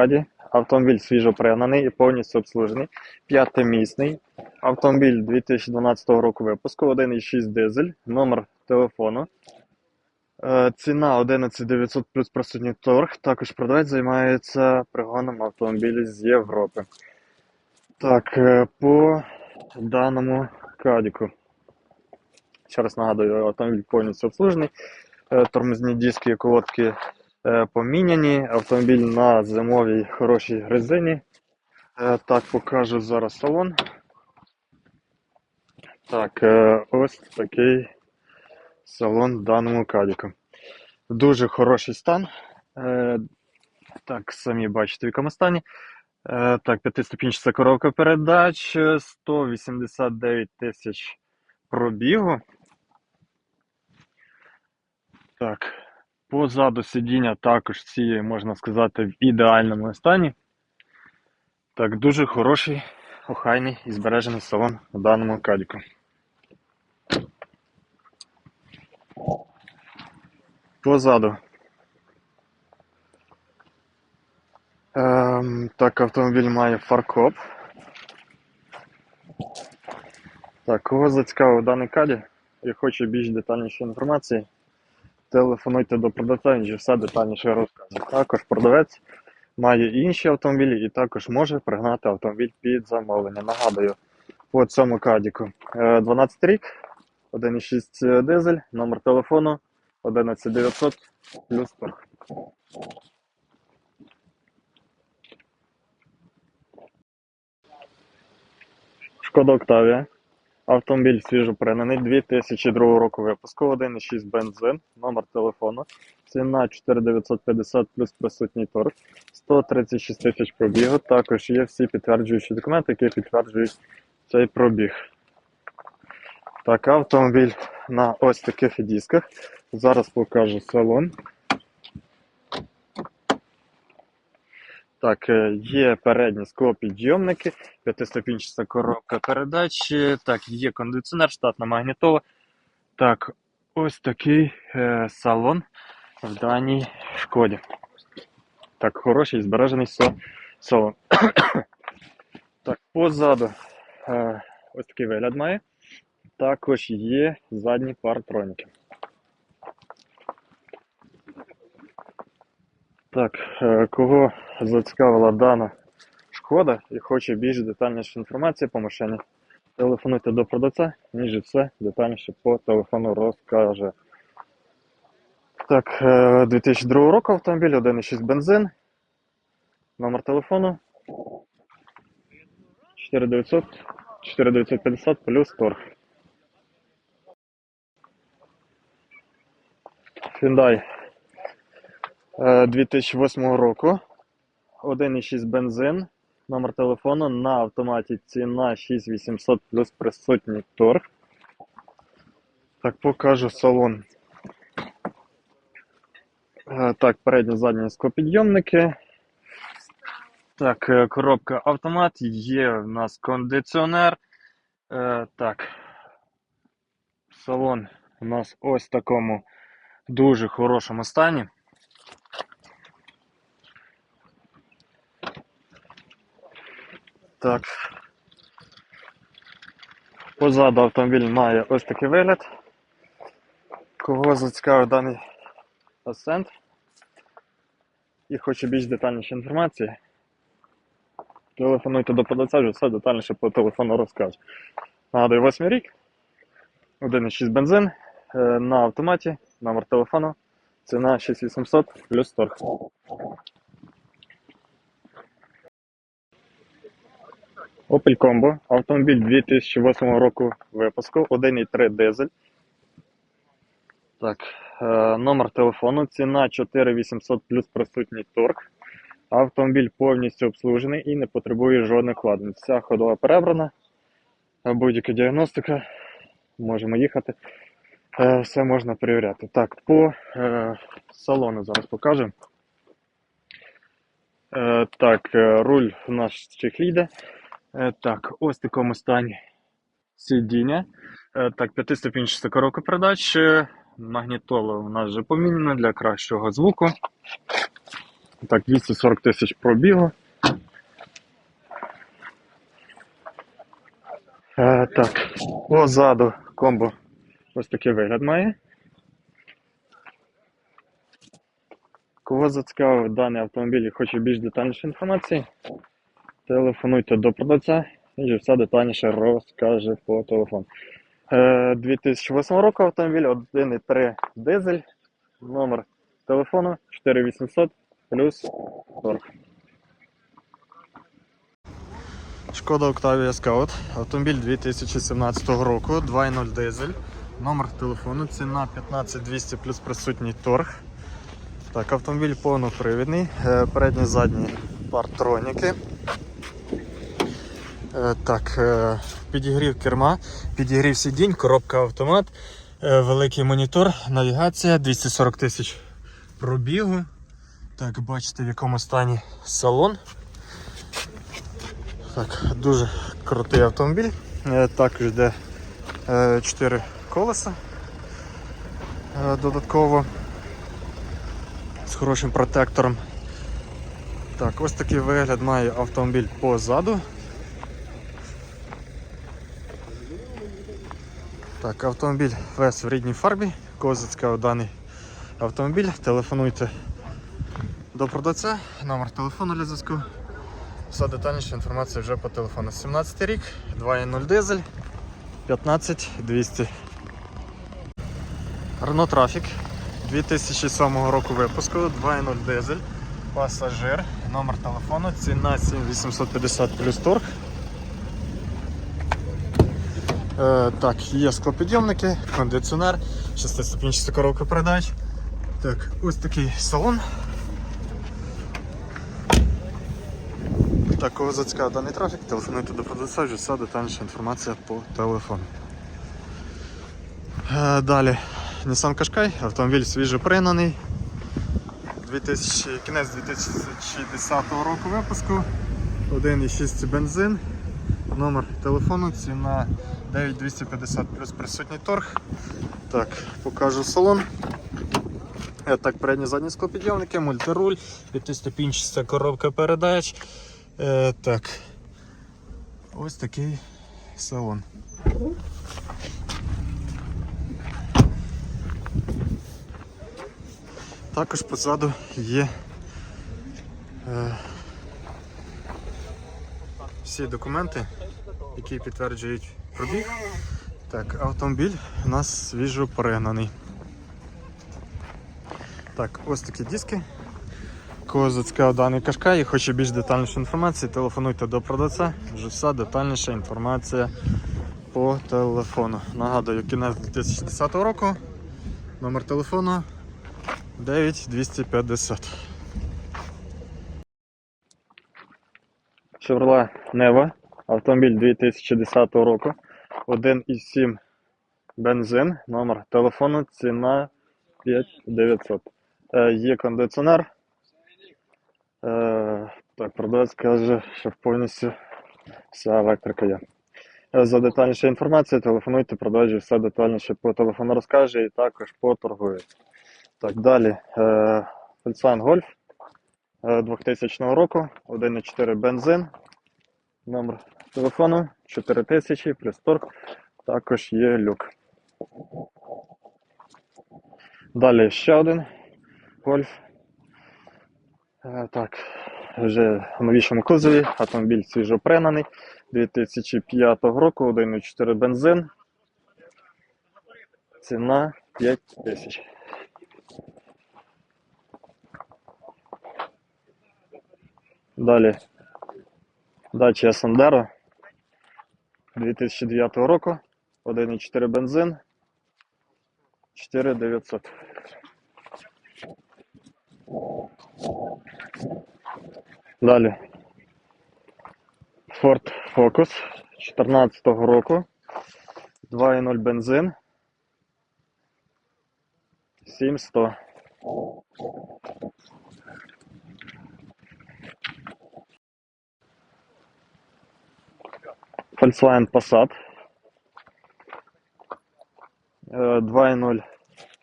Раді. Автомобіль свіжо пригнаний і повністю обслужений. П'ятимісний. Автомобіль 2012 року випуску, 1,6 дизель, номер телефону. Е, Ціна 11900 плюс присутній торг. Також продавець займається пригоном автомобілів з Європи. Так, е, по даному кадіку. Ще раз нагадую, автомобіль повністю обслужений. Е, Тормозні диски і колодки поміняні. Автомобіль на зимовій хорошій резині. Е, Так, покажу зараз салон. Так, е, ось такий салон в даному кадіку. Дуже хороший стан. Е, Так, самі бачите, в якому стані. Е, Так, п'ятиступінчата коробка передач, е, 189 тисяч пробігу. Так, позаду сидіння також ці, можна сказати, в ідеальному стані. Так, дуже хороший, охайний і збережений салон у даному кадіку. Позаду. Ем, так, автомобіль має фаркоп. Так, кого зацікавив даний каді і хоче більш детальнішої інформації, телефонуйте до продавця, він же все детальніше розкаже. Також продавець має інші автомобілі і також може пригнати автомобіль під замовлення. Нагадую, по цьому кадіку е, 12 рік, 1,6 дизель, номер телефону 11900 плюс торг. Шкода Октавія. Автомобіль свіжо пригнаний 2002 року випуску, 1,6 бензин, номер телефону, ціна 4950 плюс присутній торг, 136 тисяч пробігу. Також є всі підтверджуючі документи, які підтверджують цей пробіг. Так, автомобіль на ось таких дисках. Зараз покажу салон. Так, е, є передні склопідйомники, п'ятиступінчата коробка передач, так, є кондиціонер, штатна магнітола. Так, ось такий е, салон в даній шкоді. Так, хороший збережений са- салон. так, позаду е, ось такий вигляд має. Також є задні партроніки. Так, е, кого зацікавила дана шкода і хоче більш детальніше інформації по машині, телефонуйте до продавця, ніж все детальніше по телефону розкаже. Так, е, 2002 року автомобіль, 1,6 бензин, номер телефону 4900 4950 плюс торг. Hyundai е, 2008 року. 1,6 бензин. Номер телефону на автоматі ціна 6800 плюс присутній торг. Так, покажу салон. Е, Так, передні задні склопідйомники. Так, е, коробка автомат. Є в нас кондиціонер. Е, Так. Салон у нас ось в такому дуже хорошому стані. Так. Позаду автомобіль має ось такий вигляд. Кого зацікавив даний асцент і хоче більш детальніше інформації, телефонуйте до продавця, все детальніше по телефону розкаже. Нагадую, 8 рік, 1,6 бензин е, на автоматі, номер телефону, ціна 6800 плюс торг. Opel Combo, автомобіль 2008 року випуску, 1,3 дизель. Так, е, номер телефону, ціна 4800 плюс присутній торг. Автомобіль повністю обслужений і не потребує жодних вкладень. Вся ходова перебрана, е, будь-яка діагностика, можемо їхати. Е, Все можна перевіряти. Так, по салону зараз покажу. Е, так, руль у нас чехлі йде. Е, Так, ось такому стані сидіння. Е, Так, п'ятиступінчата коробка передач. Е, Магнітола у нас вже помінена для кращого звуку. Так, 240 тисяч пробігу. Так, позаду комбо ось такий вигляд має. Кого зацікавив даний автомобіль і хоче більш детальніше інформації, телефонуйте до продавця і все детальніше розкаже по телефону. Е, 2008 року автомобіль 1.3 дизель, номер телефону 4800 плюс торг. Шкода Octavia Scout, автомобіль 2017 року, 2.0 дизель, номер телефону, ціна 15200 плюс присутній торг. Так, автомобіль повнопривідний, е, передні задні партроніки. Е, Так, е, підігрів керма, підігрів сидінь, коробка автомат, е, великий монітор, навігація, 240 тисяч пробігу. Так, бачите в якому стані салон. Так, дуже крутий автомобіль. Також йде 4 колеса додатково з хорошим протектором. Так, ось такий вигляд має автомобіль позаду. Так, автомобіль весь в рідній фарбі. Кого даний автомобіль, телефонуйте до продавця, номер телефону для зв'язку. Вся детальніша інформація вже по телефону. 17 рік, 2.0 дизель, 15200. Renault Traffic 2007 року випуску, 2.0 дизель, пасажир, номер телефону, ціна 7850 плюс торг. Е, так, є склопідйомники, кондиціонер, шестиступінчаста коробка передач. Так, ось такий салон. Так, кого зацікавив даний трафік, телефонуйте до продавця, вже вся детальніша інформація по телефону. Е, далі Nissan Qashqai, автомобіль свіжопригнаний. 2000, кінець 2010 року випуску. 1,6 бензин. Номер телефону, ціна 9250 плюс присутній торг. Так, покажу салон. Так, передні задні склопідйомники, мультируль, п'ятиступінчаста коробка передач. Е, так. Ось такий салон. Також позаду є е, всі документи, які підтверджують пробіг. Так, автомобіль у нас свіжо перегнаний. Так, ось такі диски. Кого зацікавив даний кашка і хоче більш детальнішу інформацію, телефонуйте до продавця. Вже вся детальніша інформація по телефону. Нагадую, кінець 2010 року. Номер телефону 9250. Chevrolet Neva. Автомобіль 2010 року. 1,7 бензин. Номер телефону. Ціна 5900. Е, є кондиціонер. Е, так, продавець каже, що повністю вся електрика є. Е, За детальніше інформацію телефонуйте, продажі все детальніше по телефону розкаже і також поторгує. Так, далі. Е, Volkswagen Golf е, 2000 року, 1,4 бензин. Номер телефону 4000 плюс торг. Також є люк. Далі ще один Golf. Е, Так, вже в новішому кузові, автомобіль свіжопригнаний, 2005 року, 1,4 бензин. Ціна 5 тисяч. Далі Dacia Sandero 2009 року, 1,4 бензин, 4900. Далі. Ford Focus 14 року. 2,0 бензин. 7100. Volkswagen Passat. Е, 2.0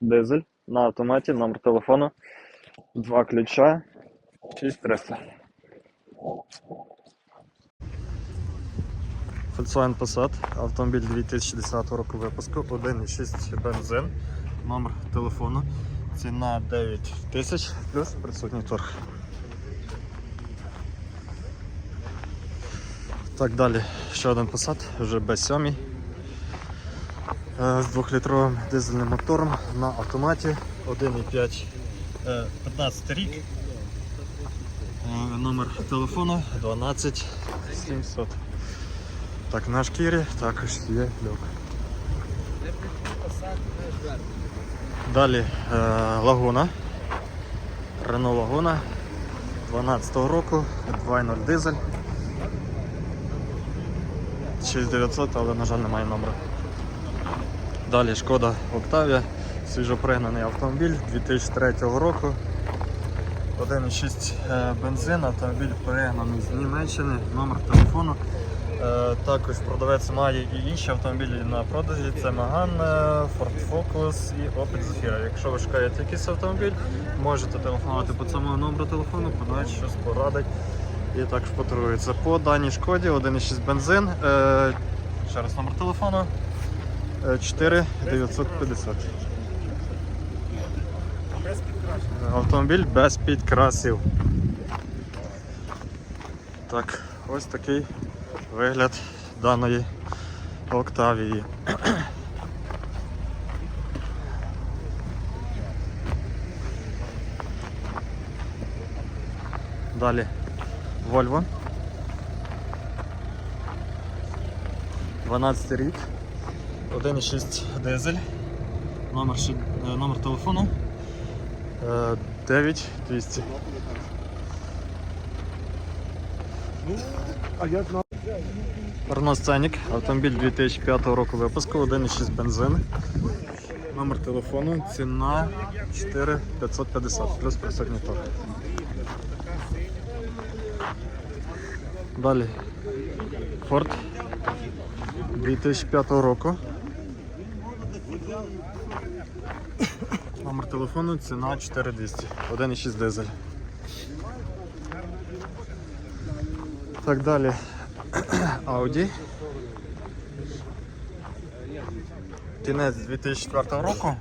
дизель на автоматі, номер телефону, два ключа, 6300. Volkswagen Passat, автомобіль 2010 року випуску, 1,6 бензин, номер телефону, ціна 9 тисяч плюс присутній торг. Так, далі ще один Passat, вже B7 е, з 2-літровим дизельним мотором на автоматі 1,5 е, 15 рік. Е, Номер телефону 12 700. Так, на шкірі також є люк. Далі е, лагуна. Рено Лагуна 12 року, 2.0 дизель. 6900, але, на жаль, немає номера. Далі шкода Октавія, свіжопригнаний автомобіль 2003 року. 1,6 е, бензин, автомобіль пригнаний з Німеччини, номер телефону. Е, Також продавець має і інші автомобілі на продажі. Це Megane, Ford Focus і Opel Zafira. Якщо ви шукаєте якийсь автомобіль, можете телефонувати по цьому номеру телефону, подають щось порадить і також патрулюється. По даній шкоді 1,6 бензин. Е, Ще раз номер телефону. Е, 4950. Автомобіль без підкрасів. Так, ось такий вигляд даної Октавії. Далі Volvo. 12 рік. 1,6 дизель. Номер, е, номер телефону. Е, 9200. Renault Scenic, автомобіль 2005 року випуску, 1,6 бензин. Номер телефону, ціна 4550, плюс присутній торг. Далі Ford 2005 року. Номер телефону, ціна 4200, 1,6 дизель. Так далі. Audi. Кінець 2004 року.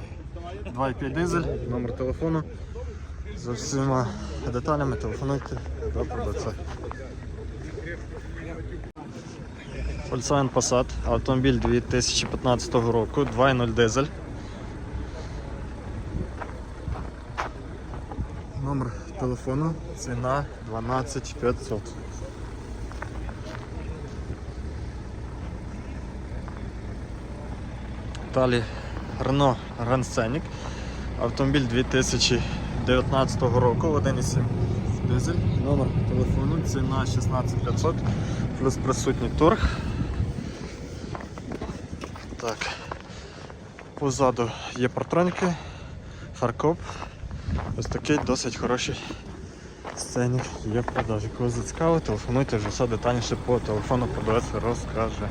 2,5 дизель, номер телефону. За всіма деталями телефонуйте до продавця. Volkswagen Passat, автомобіль 2015 року, 2.0 дизель. Номер телефону, ціна 12500. Далі Renault Grand Scenic. Автомобіль 2019 року, 1,7 дизель, номер телефону, ціна 16500, плюс присутній торг. Так. Позаду є партроніки, фаркоп. Ось такий досить хороший сценік є в продажі. Кого телефонуйте вже все детальніше по телефону продавець розкаже.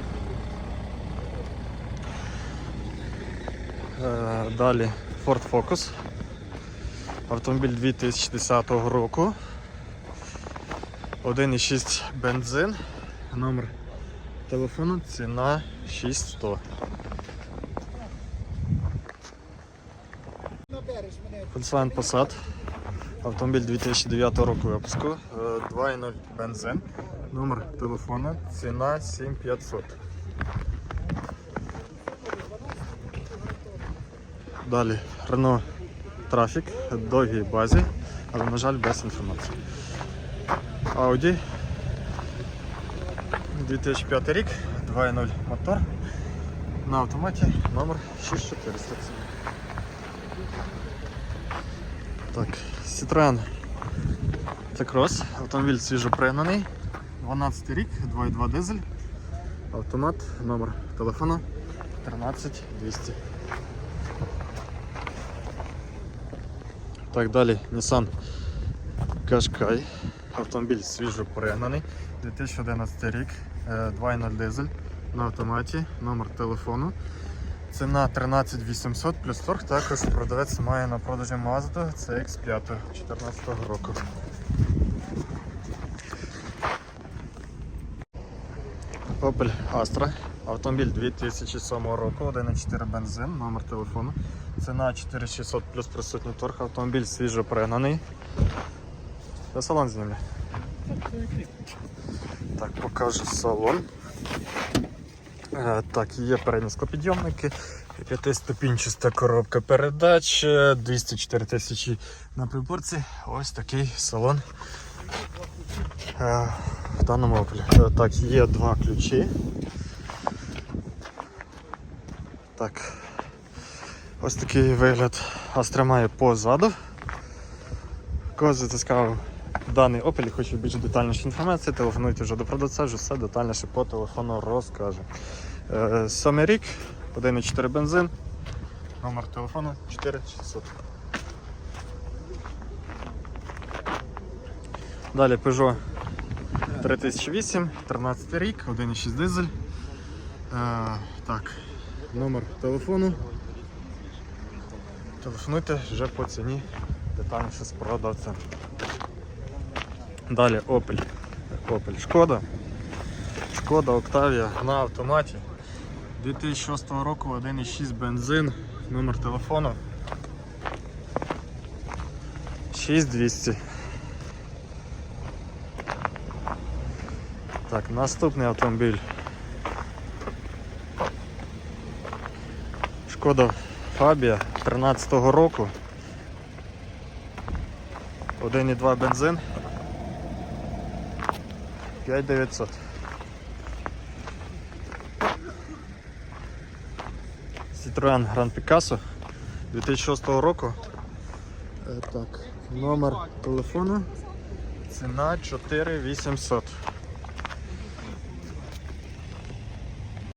Е, Далі Ford Focus. Автомобіль 2010 року. 1,6 бензин. Номер телефону, ціна 6100. Volkswagen Passat. Автомобіль 2009 року випуску. Е, 2,0 бензин. Номер телефону, ціна 7500. Далі Renault Traffic, довгій базі, але, на жаль, без інформації. Audi 2005 рік, 2.0 мотор на автоматі номер 6400. Так, Citroen C-Cross, автомобіль свіжопригнаний, 12 рік, 2.2 дизель, автомат, номер телефону 13200. Так, далі Nissan Qashqai. Автомобіль свіжо пригнаний. 2011 рік, е, 2.0 дизель на автоматі, номер телефону. Ціна 13800 плюс торг, також продавець має на продажі Mazda CX5 2014 року. Opel Astra. Автомобіль 2007 року, 1,4 бензин, номер телефону. Ціна 4600 плюс присутній торг, автомобіль свіжо пригнаний. Та салон з ними. Так, покажу салон. Е, Так, є передні склопідйомники, п'ятиступінчаста коробка передач, е, 204 тисячі на приборці. Ось такий салон. Е, В даному Opel. Е, Так, є два ключі. Так. Ось такий вигляд Astra має позаду. Кого зацікавив даний Opel і хоче більш детальніше інформації, телефонуйте вже до продавця, вже все детальніше по телефону розкаже. Е, Сьомий рік, 1,4 бензин, номер телефону 4600. Далі Peugeot 3008, 13 рік, 1,6 дизель. Е, так, номер телефону. Телефонуйте вже по ціні детальніше з продавцем. Далі Opel. Opel Шкода. Шкода Octavia на автоматі. 2006 року 1,6 бензин, номер телефону 6200. Так, наступний автомобіль. Шкода Фабія 13 року. 1,2 бензин. 5900. Citroen Grand Picasso 2006 року. Е, Так, номер телефону. Ціна 4800.